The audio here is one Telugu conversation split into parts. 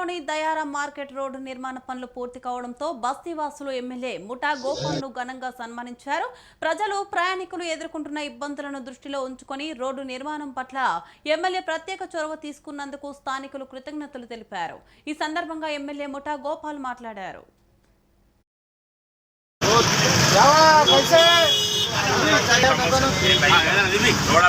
పట్టణంలోని దయారా మార్కెట్ రోడ్డు నిర్మాణ పనులు పూర్తి కావడంతో బస్తీవాసులు ఎమ్మెల్యే ముఠా గోపాల్ను ఘనంగా సన్మానించారు ప్రజలు ప్రయాణికులు ఎదుర్కొంటున్న ఇబ్బందులను దృష్టిలో ఉంచుకొని రోడ్డు నిర్మాణం పట్ల ఎమ్మెల్యే ప్రత్యేక చొరవ తీసుకున్నందుకు స్థానికులు కృతజ్ఞతలు తెలిపారు ఈ సందర్భంగా ఎమ్మెల్యే ముఠా గోపాల్ మాట్లాడారు थोड़ा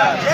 야